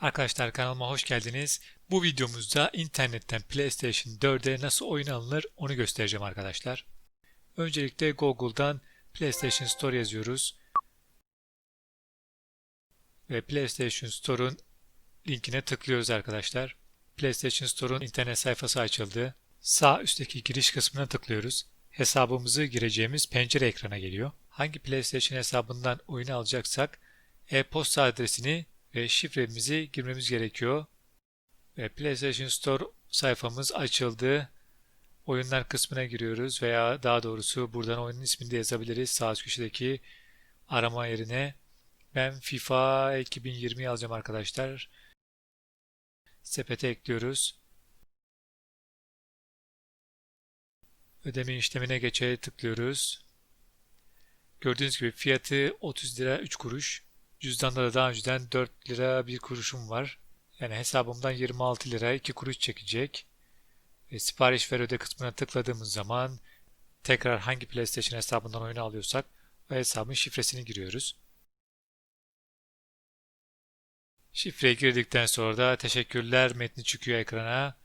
Arkadaşlar kanalıma hoş geldiniz. Bu videomuzda internetten PlayStation 4'e nasıl oyun alınır onu göstereceğim arkadaşlar. Öncelikle Google'dan PlayStation Store yazıyoruz. Ve PlayStation Store'un linkine tıklıyoruz arkadaşlar. PlayStation Store'un internet sayfası açıldı. Sağ üstteki giriş kısmına tıklıyoruz. Hesabımızı gireceğimiz pencere ekrana geliyor. Hangi PlayStation hesabından oyun alacaksak e-posta adresini ve şifremizi girmemiz gerekiyor. Ve PlayStation Store sayfamız açıldı. Oyunlar kısmına giriyoruz veya daha doğrusu buradan oyunun ismini de yazabiliriz. Sağ üst köşedeki arama yerine ben FIFA 2020 alacağım arkadaşlar. Sepete ekliyoruz. Ödeme işlemine geçe tıklıyoruz. Gördüğünüz gibi fiyatı 30 lira 3 kuruş. Cüzdanda da daha önceden 4 lira 1 kuruşum var. Yani hesabımdan 26 lira 2 kuruş çekecek. Ve sipariş ver öde kısmına tıkladığımız zaman tekrar hangi PlayStation hesabından oyunu alıyorsak o hesabın şifresini giriyoruz. Şifreyi girdikten sonra da teşekkürler metni çıkıyor ekrana.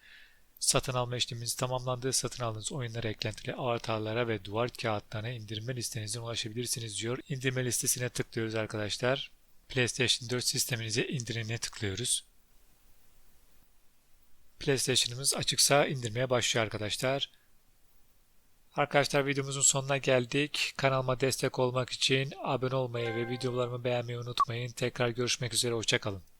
Satın alma işleminiz tamamlandı. Satın aldığınız oyunlara eklentili avatarlara ve duvar kağıtlarına indirme listenizden ulaşabilirsiniz diyor. İndirme listesine tıklıyoruz arkadaşlar. PlayStation 4 sisteminize indirine tıklıyoruz. PlayStation'ımız açıksa indirmeye başlıyor arkadaşlar. Arkadaşlar videomuzun sonuna geldik. Kanalıma destek olmak için abone olmayı ve videolarımı beğenmeyi unutmayın. Tekrar görüşmek üzere. Hoşçakalın.